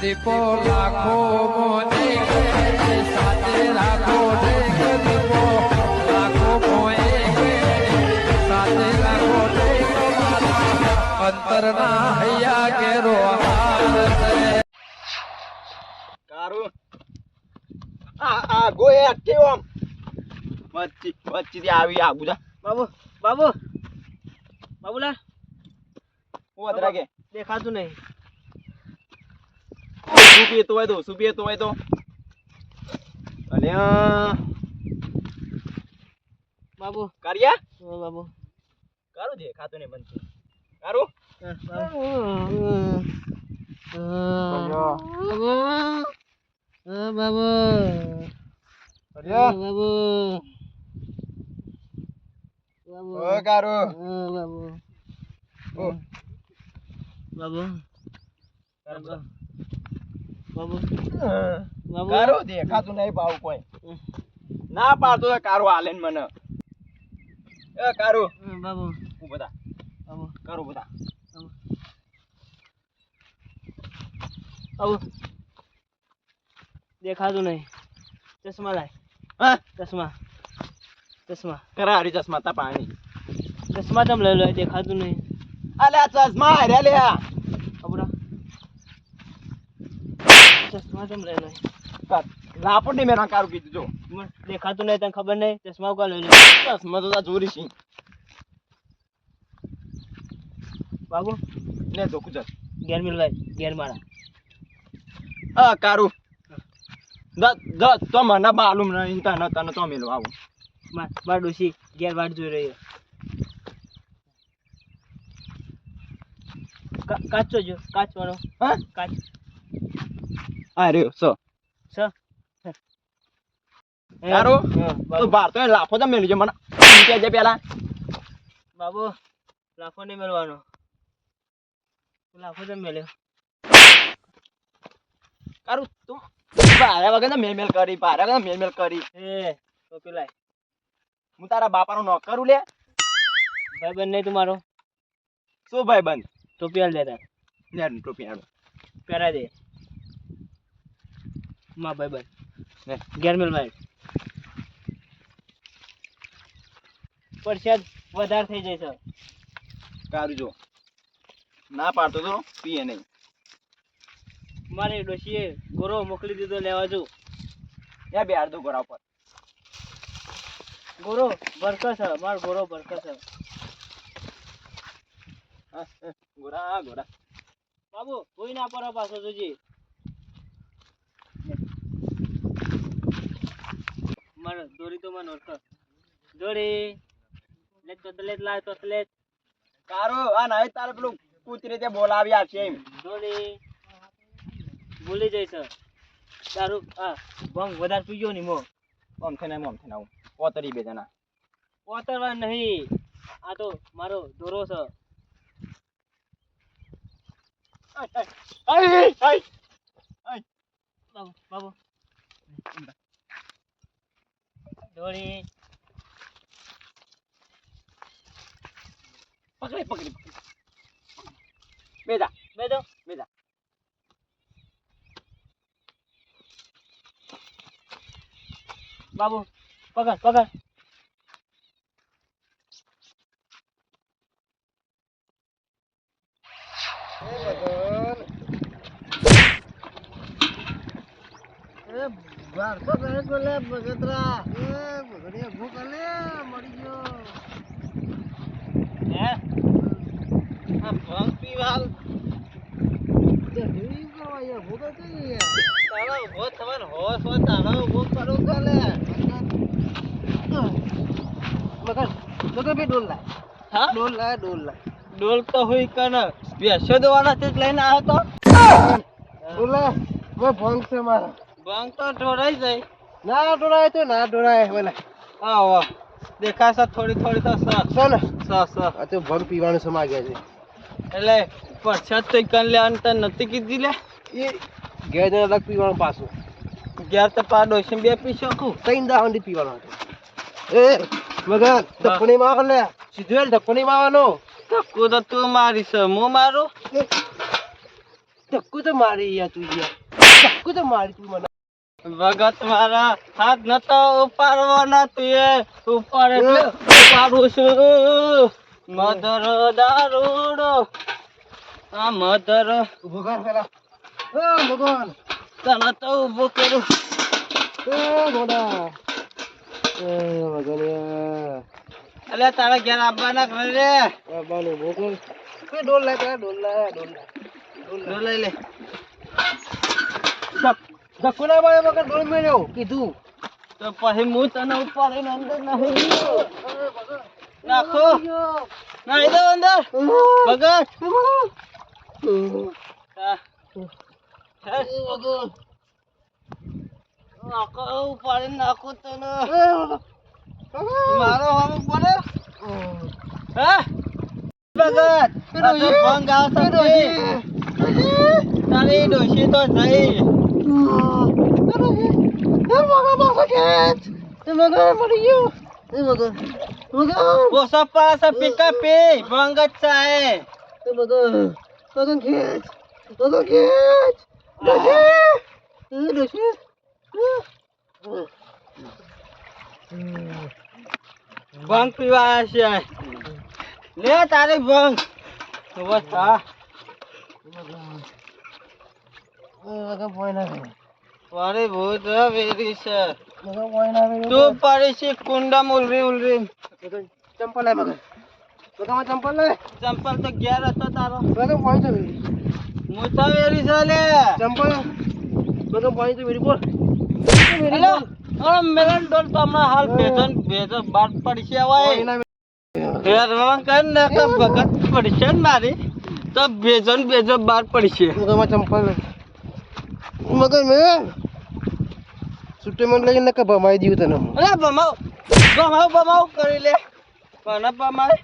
દીપો લાખો મોને સાથે રાખો દીપો. લાખો મોએ સાથે રાખો અંતરના હૈયા કેરો આ આ ગોય આવી આ ગુજા. બાબુ બાબુ બાબુલા. હું અધરા કે દેખાતું નહીં. શું હોય તો શું પીતો હોય તો અને બાબુ. કારિયા? બાબુ. કારું છે? ખાતું નહીં બનતું. કારું? બાબુ. બાબુ. બાબુ. કારું. બાબુ. કારું દેખાતું નહીં ભાવ કોઈ. ના પાડતો તો કારું હાલે મને. એ કારું. બાબુ. હું બધા બાબુ. કારું બધા બાબુ. દેખાતું નહીં. ચશ્મા લાય. હા? ચશ્મા. ચશ્મા. કરા હારી ચશ્મા તા પાણી. ચશ્મા તમ લઈ લો દેખાતું નહીં. અલે ચશ્મા હાર્યા લે ચશ્મા તમ લઈ લાપડ નહીં મેરા કારું કીધું જો. દેખાતું નહીં તને ખબર નહીં? ચશ્મા ઉકા લઈ ચશ્મા તો જોરી છે. બાબુ? લે તો કુજર ઘેર મિલવાય ઘેર મારા. હા કારું. દ દ તો મને માલુમ નહીં તને તને તો મેલો આવું માર ડોશી ઘેર વાટ જોઈ રહ્યો. કાચો કાચ કાચવાળો હા? કાચ. આ રહ્યો સો. સ? હા, તો બાબુ. બાર તો લાફો તો છે મને કે છે પેલા? બાબુ લાફો નહીં મેળવાનો. લાફો તો મેળ્યો કારું તું ભારે વગર ને મેલ મેલ કરી ભારે વગર મેલ મેલ કરી. એ તો પેલા હું તારા બાપાનો નોક કરું લે. ભાઈ બંધ નહીં તમારો શું ભાઈ બંધ ટોપી હાલ દેતા લે ટોપી આડો પહેરા દે. માં ભાઈ ભાઈ ગેરમેલ ભાઈ પરસેદ વધારે થઈ જાય છે. કારું જો. ના પાડતો તો પીએ નહીં. મારે ડોશીએ ગોરો મોકલી દીધો લેવા જો એ બે અડધો ગોરા ઉપર. ગોરો ભરકસ છે મારો ગોરો ભરકસ છે. ગોરા ગોરા. બાબુ કોઈ ના પડો પાછો જોજી. મારે દોરી તો મને ઓળખ દોરી. લે તો લેત લાય તો લેત આ નાય તારે પેલું કૂતરી તે બોલાવ્યા છે એમ. દોરી. ભૂલી જઈશ. તારું આ. ભંગ વધારે ગયો ની મો. ઓમ થઈને આમ, થઈને આવું. પોતરી બે જણા. ઓતરવા નહીં. આ તો મારો દોરો છે. આય, આય, આય. બાબુ બાબુ. દોરી. પકડી પકડી બેદા. બેજા બેદો. બેદા. બાબુ પકડ પકડ. હે? આ ભંગ પીવાલ. તારા ઊભો થવાનો હોશ હોય તારા ઊભો કરું કાલે હા? ડોલ તો હોય કન બેસો દવાના તે લઈને આવ્યો તો. ભંગ તો ઢોળાઈ જાય. ના ઢોળાય તો ના ઢોળાય બોલે. આવો દેખાશે થોડી થોડી તો સ સો ને સ સ આ તો ભંગ પીવાનું સમા ગયા છે. એટલે પરસાદ તો કન લેવાનું તને નથી કીધી લે? એ ઘેર જઈને અલગ પીવાનું પાછું. ઘેર તો પાડો છે બે પી શકું? ત્રણ દા સુધી પીવાનું હતું. એ મગન ધપણી માં લે. સીધું ધપણી માં આવવાનો ધક્કો તો તું મારી છે હું મારું? તે ધક્કો તો મારી યાર તું યાર. ધક્કો તો મારી તું મને. ભગત મારા હાથ નતો ઉપાડવાના તું એ ઉપર એટલે ઉપાડું છું. મધર દારૂડો. આ મધર. પેલા. ભગવાન. તને તો ઊભો કરું. એ ગોડા. એ ભગવાન એટલે તારા ઘેર આવવાના ઘરે રે બાબાને ઊભો કર. ડોલ લાય ડોલ લાય ડોલ લાય લો લઈ લે. ધક્કો ના મારે વગર ડોલ મેળ્યો કીધું. તો પછી હું તને ઉપાડીને અંદર નાખી નાખો. નાખી દો અંદર. ભગત નાખો ઉપાડીને નાખો તને. મારો હમ પડે હે? ભગત ભંગ આવશે. તારી ડોશી તો થઈ ઓછો પાસે પીકા પી ભંગ જ ચાહે ભંગ પીવા છે લે તારી ભંગ બસ હા મારી ભૂત વેરી છે. તું પડી છે કુંડા ઉલરી ઉલરી. ચંપલ લાય મગર મગરમાં ચંપલ લાય? ચંપલ તો ઘેર હતો તારો. તો વેરી મૂછા વેરી છે લે. ચંપલ? મગર પાણી તો વેરી બોલ. હેલો અરે મેલન ડોલ તો હમણાં હાલ ભેજન ભેજન બાર ને કે ભગત પડશે ને મારી. તો ભેજન ભેજન બાર પડશે મગરમાં ચંપલ. મગર મેં સુટેમેન્ટ લઈને કે ભમાઈ દીધું તને અરે બમાવ બમાવ બમાવ કરી લે કોને બમાય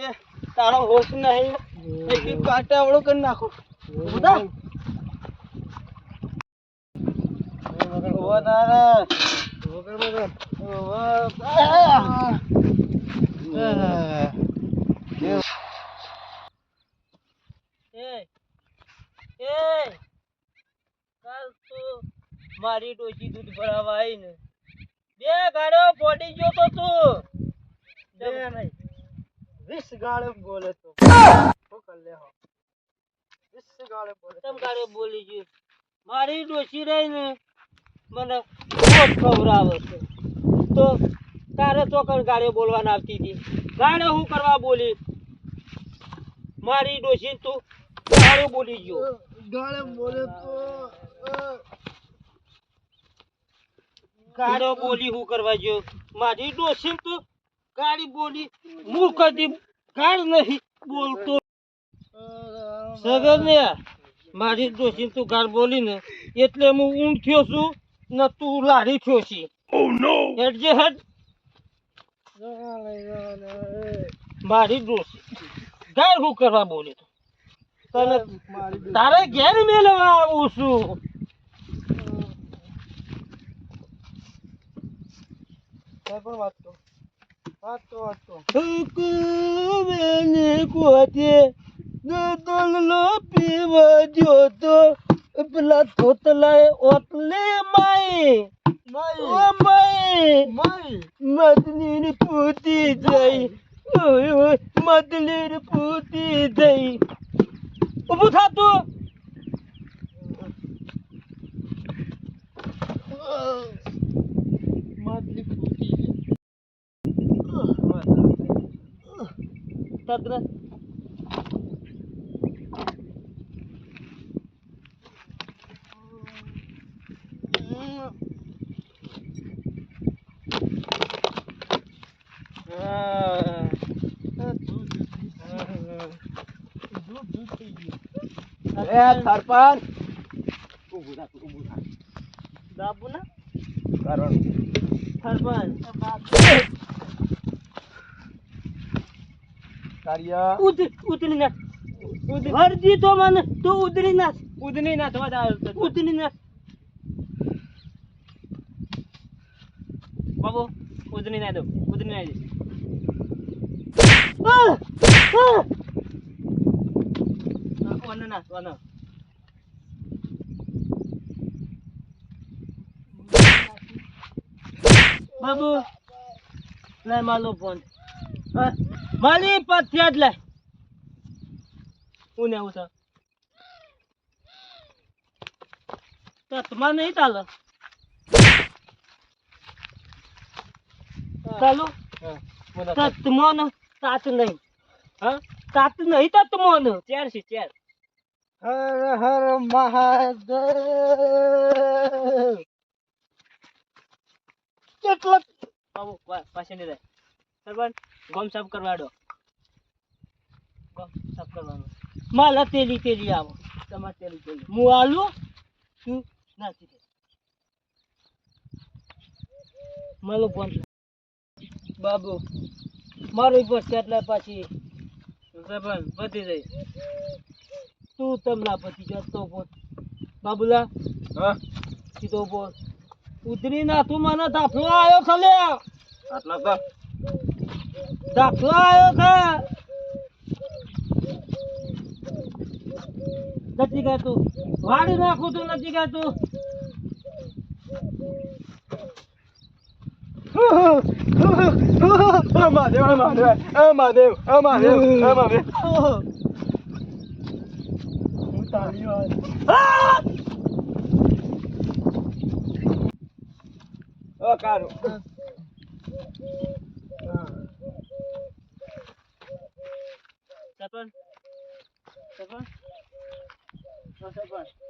એ તારો હોશ નહીં એક એક કાંટે આવડું કરી નાખો બધા વધારે મગર મગર મારી ડોશી દૂધ ભરાવા આવી ને બે ગાડો પડી ગયો તો તું. વીસ ગાળે બોલે તો. શું કર લે હો. વીસ ગાળે બોલે તમ ગાડો બોલી ગયો? મારી ડોશી રહી ને મને ખોટ ખવરાવે છે. તો તારે ચોકડ ગાડે બોલવાના આવતી હતી? ગાડે હું કરવા બોલી? મારી ડોશી તું ગાડો બોલી ગયો. ગાળે બોલે તો ગાડો બોલી હું કરવા જો મારી ડોશી તું ગાડી બોલી હું કદી ગાડ નહીં બોલતો. સગર ને મારી ડોશી તું ગાડ બોલી ને એટલે હું ઊંઘ થયો છું ને તું લારી થયો છી. જે હેડ. મારી ડોસી ગાડ હું કરવા બોલી તું? તને તારે ઘેર મેળવા આવું છું. પણ વાત તો. વાત તો વાત તો. હુકુમેને કોતે પીવા જોતો પેલા તોતલાએ ઓતલે માય ઓ માય મદની પૂતી જઈ. ઓય ઓય મદની પૂતી જઈ. ઉભું થાતું મદની પૂતી તદ્ર એ સરપંચ દાબુ ના કારણ સરપંચ કાર્ય. ઉતરી નાખ વરજી તો મને તો ઉતરી નાખ ઉતરી નાખ ઉતરી નાખ બાબુ ઉતરી ના દો. ઉતરી ના લે માલો ફોન. હા માલી પથિયા જ લાય હું ને આવું છું? તો તમારે નહીં ચાલે. ચાલો. તો તમને તાત નહીં. હા? તાત નહીં તો તમને ચાર છે ચાર. હર હર મહાદેવ. કેટલા? બાબુ પા- પાછી નહીં રહે સરપંચ. ગોમ સાફ કરવાડો. ગમ સાફ કરવાનો. માલ તેલી તેલી આવો. તમારે તેલી તેલી હું આલું તું નાખી દે માલો ગમ બાબુ મારું પર એટલે પાછી? સરપંચ પતી જાય. તું તમલા પતી જતો બોલ બાબુલા હા? સીધો બોલ ઉતરી ના તું મને દાખલો આવ્યો ખલે આટલા તો દાખલો આવ્યો છે. નથી કહેતું વાળી નાખું તું નથી કહેતું મહાદેવ મહાદેવ મહાદેવ મહાદેવ મહાદેવ. હું. તારી વાત ઓ કારું સરપંચ સરપંચ ઓ